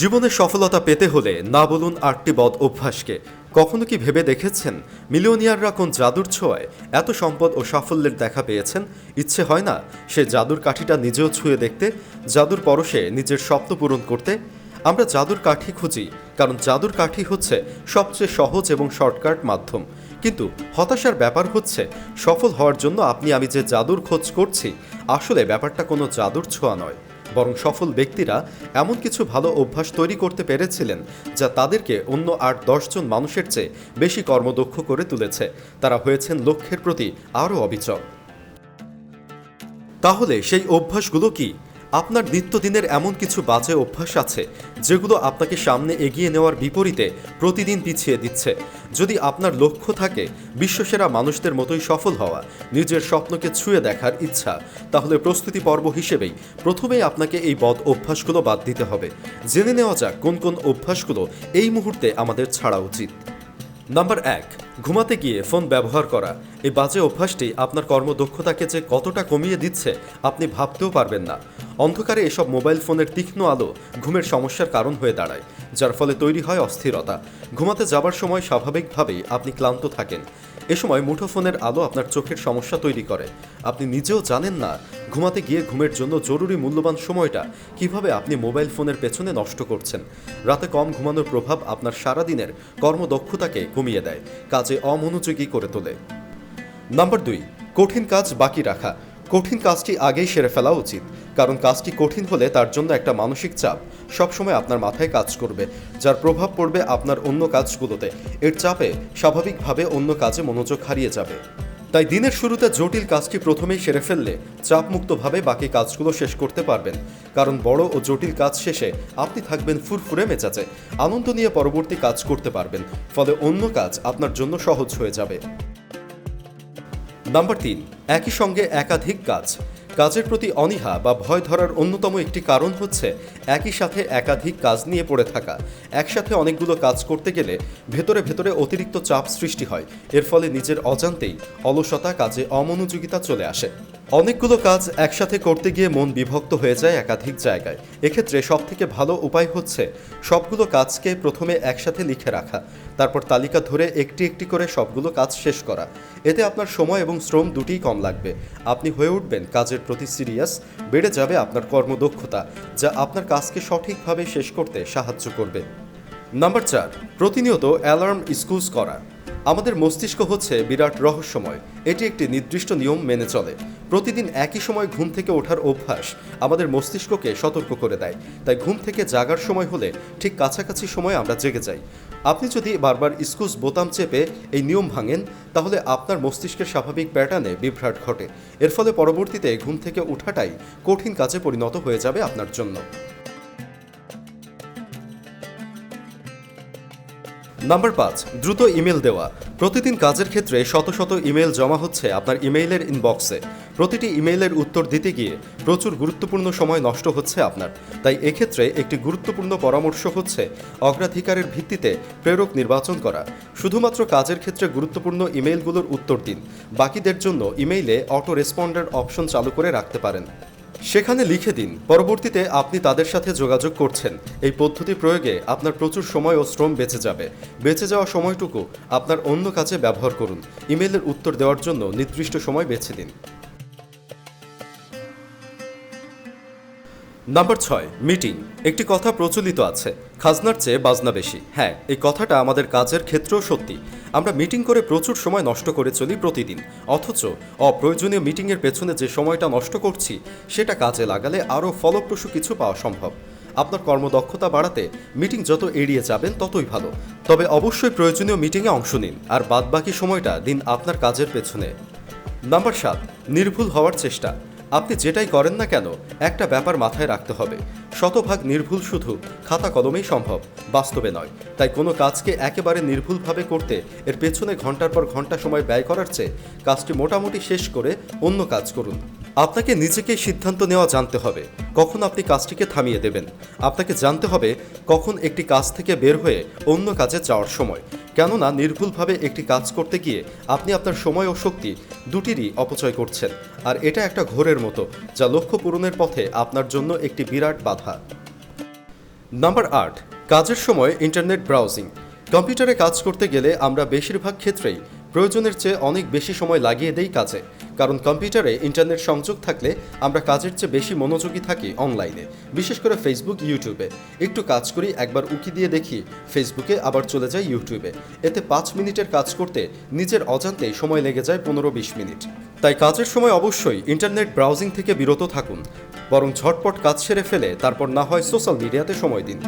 জীবনে সফলতা পেতে হলে না বলুন আটটি বদ অভ্যাসকে। কখনো কি ভেবে দেখেছেন? মিলিয়নিয়াররা কোন জাদুর ছোঁয়ায় এত সম্পদ ও সাফল্যের দেখা পেয়েছেন? ইচ্ছে হয় না সে জাদুর কাঠিটা নিজেও ছুঁয়ে দেখতে, জাদুর পরশে নিজের স্বপ্ন পূরণ করতে? আমরা জাদুর কাঠি খুঁজি, কারণ জাদুর কাঠি হচ্ছে সবচেয়ে সহজ এবং শর্টকাট মাধ্যম। কিন্তু হতাশার ব্যাপার হচ্ছে, সফল হওয়ার জন্য আপনি আমি যে জাদুর খোঁজ করছি, আসলে ব্যাপারটা কোনো জাদুর ছোঁয়া নয়। বরং সফল ব্যক্তিরা এমন কিছু ভালো অভ্যাস তৈরি করতে পেরেছিলেন যা তাদেরকে অন্য আট দশজন মানুষের চেয়ে বেশি কর্মদক্ষ করে তুলেছে। তারা হয়েছেন লক্ষ্যের প্রতি আরও অবিচল। তাহলে সেই অভ্যাসগুলো কি? আপনার নিত্যদিনের এমন কিছু বাজে অভ্যাস আছে, যেগুলো আপনাকে সামনে এগিয়ে নেওয়ার বিপরীতে প্রতিদিন পিছিয়ে দিচ্ছে। যদি আপনার লক্ষ্য থাকে বিশ্বসেরা মানুষদের মতোই সফল হওয়া, নিজের স্বপ্নকে ছুঁয়ে দেখার ইচ্ছা, তাহলে প্রস্তুতি পর্ব হিসেবেই প্রথমেই আপনাকে এই বদ অভ্যাসগুলো বাদ দিতে হবে। জেনে নেওয়া যাক কোন কোন অভ্যাসগুলো এই মুহূর্তে আমাদের ছাড়া উচিত। নাম্বার এক ঘুমাতে গিয়ে ফোন ব্যবহার করা। এই বাজে অভ্যাসটি আপনার কর্মদক্ষতাকে যে কতটা কমিয়ে দিচ্ছে, আপনি ভাবতেও পারবেন না। অন্ধকারে এসব মোবাইল ফোনের তীক্ষ্ণ আলো ঘুমের সমস্যার কারণ হয়ে দাঁড়ায়। যার ফলে তৈরি হয় অস্থিরতা। ঘুমাতে যাবার সময় স্বাভাবিকভাবেই আপনি ক্লান্ত থাকেন। এ সময় মুঠোফোনের আলো আপনার চোখের সমস্যা তৈরি করে। আপনি নিজেও জানেন না, ঘুমাতে গিয়ে ঘুমের জন্য জরুরি মূল্যবান সময়টা কীভাবে আপনি মোবাইল ফোনের পেছনে নষ্ট করছেন। রাতে কম ঘুমানোর প্রভাব আপনার সারাদিনের কর্মদক্ষতাকে কমিয়ে দেয়, কাজে অমনোযোগী করে তোলে। নাম্বার দুই, কঠিন কাজ বাকি রাখা। কঠিন কাজটি আগেই সেরে ফেলা উচিত। কারণ কাজটি কঠিন হলে তার জন্য একটা মানসিক চাপ সবসময় আপনার মাথায় কাজ করবে, যার প্রভাব পড়বে আপনার অন্য কাজগুলোতে। এর চাপে স্বাভাবিকভাবে অন্য কাজে মনোযোগ হারিয়ে যাবে। তাই দিনের শুরুতে জটিল কাজটি প্রথমেই সেরে ফেললে চাপমুক্তভাবে বাকি কাজগুলো শেষ করতে পারবেন। কারণ বড় ও জটিল কাজ শেষে আপনি থাকবেন ফুরফুরে মেজাজে। আনন্দ নিয়ে পরবর্তী কাজ করতে পারবেন, ফলে অন্য কাজ আপনার জন্য সহজ হয়ে যাবে। নাম্বার তিন, একই সঙ্গে একাধিক কাজ। কাজের প্রতি অনীহা বা ভয় ধরার অন্যতম একটি কারণ হচ্ছে একই সাথে একাধিক কাজ নিয়ে পড়ে থাকা। একসাথে অনেকগুলো কাজ করতে গেলে ভেতরে ভেতরে অতিরিক্ত চাপ সৃষ্টি হয়। এর ফলে নিজের অজান্তেই অলসতা, কাজে অমনোযোগিতা চলে আসে। অনেকগুলো কাজ একসাথে করতে গিয়ে মন বিভক্ত হয়ে যায় একাধিক জায়গায়। এক্ষেত্রে সব থেকে ভালো উপায় হচ্ছে সবগুলো কাজকে প্রথমে একসাথে লিখে রাখা, তারপর তালিকা ধরে একটি একটি করে সবগুলো কাজ শেষ করা। এতে আপনার সময় এবং শ্রম দুটিই কম লাগবে। আপনি হয়ে উঠবেন, কাজের প্রতি সিরিয়াস, বেড়ে যাবে আপনার কর্মদক্ষতা, যা আপনার কাজকে সঠিকভাবে শেষ করতে সাহায্য করবে। নাম্বার চার, প্রতিনিয়ত অ্যালার্ম স্কুজ করা। আমাদের মস্তিষ্ক হচ্ছে বিরাট রহস্যময়। এটি একটি নির্দিষ্ট নিয়ম মেনে চলে। প্রতিদিন একই সময় ঘুম থেকে ওঠার অভ্যাস আমাদের মস্তিষ্ককে সতর্ক করে দেয়। তাই ঘুম থেকে জাগার সময় হলে ঠিক কাছাকাছি সময় আমরা জেগে যাই। আপনি যদি বারবার স্কুজ বোতাম চেপে এই নিয়ম ভাঙেন, তাহলে আপনার মস্তিষ্কের স্বাভাবিক প্যাটার্নে বিভ্রাট ঘটে। এর ফলে পরবর্তীতে ঘুম থেকে ওঠাটাই কঠিন কাজে পরিণত হয়ে যাবে আপনার জন্য। নাম্বার পাঁচ, দ্রুত ইমেল দেওয়া। প্রতিদিন কাজের ক্ষেত্রে শত শত ইমেল জমা হচ্ছে আপনার ইমেইলের ইনবক্সে। প্রতিটি ইমেইলের উত্তর দিতে গিয়ে প্রচুর গুরুত্বপূর্ণ সময় নষ্ট হচ্ছে আপনার। তাই এক্ষেত্রে একটি গুরুত্বপূর্ণ পরামর্শ হচ্ছে অগ্রাধিকারের ভিত্তিতে প্রেরক নির্বাচন করা। শুধুমাত্র কাজের ক্ষেত্রে গুরুত্বপূর্ণ ইমেইলগুলোর উত্তর দিন। বাকিদের জন্য ইমেইলে অটো রেসপন্ডার অপশন চালু করে রাখতে পারেন। সেখানে লিখে দিন, পরবর্তীতে আপনি তাদের সাথে যোগাযোগ করছেন। এই পদ্ধতি প্রয়োগে আপনার প্রচুর সময় ও শ্রম বেঁচে যাবে। বেঁচে যাওয়া সময়টুকু আপনার অন্য কাজে ব্যবহার করুন। ইমেলের উত্তর দেওয়ার জন্য নির্দিষ্ট সময় বেছে দিন। নাম্বার ছয় মিটিং একটি কথা প্রচলিত আছে। খাজনার চেয়ে বাজনা বেশি। হ্যাঁ এই কথাটা আমাদের কাজের ক্ষেত্রেও সত্যি। আমরা মিটিং করে প্রচুর সময় নষ্ট করে চলি প্রতিদিন। অথচ অপ্রয়োজনীয় মিটিংয়ের পেছনে যে সময়টা নষ্ট করছি, সেটা কাজে লাগালে আরও ফলপ্রসূ কিছু পাওয়া সম্ভব। আপনার কর্মদক্ষতা বাড়াতে মিটিং যত এড়িয়ে যাবেন, ততই ভালো। তবে অবশ্যই প্রয়োজনীয় মিটিংয়ে অংশ নিন। আর বাদবাকি সময়টা দিন আপনার কাজের পেছনে। নাম্বার সাত, নির্ভুল হওয়ার চেষ্টা। আপনি যেটাই করেন না কেন, একটা ব্যাপার মাথায় রাখতে হবে। শতভাগ নির্ভুল শুধু খাতা কলমেই সম্ভব, বাস্তবে নয়। তাই কোনো কাজকে একেবারে নির্ভুলভাবে করতে, এর পেছনে ঘণ্টার পর ঘণ্টা সময় ব্যয় করার চেয়ে, কাজটি মোটামুটি শেষ করে অন্য কাজ করুন। আপনাকে নিজেকে সিদ্ধান্ত নেওয়া জানতে হবে। কখন আপনি কাজটিকে থামিয়ে দেবেন? আপনাকে জানতে হবে কখন একটি কাজ থেকে বের হয়ে অন্য কাজে যাওয়ার সময়। কেননা, নির্ভুলভাবে একটি কাজ করতে গিয়ে আপনি আপনার সময় ও শক্তি দুটিরই অপচয় করছেন। আর এটা একটা ঘোরের মতো, যা লক্ষ্য পূরণের পথে আপনার জন্য একটি বিরাট বাধা। নাম্বার আট, কাজের সময় ইন্টারনেট ব্রাউজিং। কম্পিউটারে কাজ করতে গেলে আমরা বেশিরভাগ ক্ষেত্রেই প্রয়োজনের চেয়ে অনেক বেশি সময় লাগিয়ে দেই কাজে, কারণ কম্পিউটারে ইন্টারনেট সংযোগ থাকলে আমরা কাজের চেয়ে বেশি মনোযোগী থাকি অনলাইনে, বিশেষ করে ফেসবুক ইউটিউবে একটু কাজ করি, একবার উকি দিয়ে দেখি ফেসবুকে আবার চলে যাই ইউটিউবে এতে পাঁচ মিনিটের কাজ করতে নিজের অজান্তেই সময় লেগে যায় পনেরো বিশ মিনিট। তাই কাজের সময় অবশ্যই ইন্টারনেট ব্রাউজিং থেকে বিরত থাকুন, বরং ঝটপট কাজ সেরে ফেলে, তারপর না হয় সোশ্যাল মিডিয়াতে সময় দিন।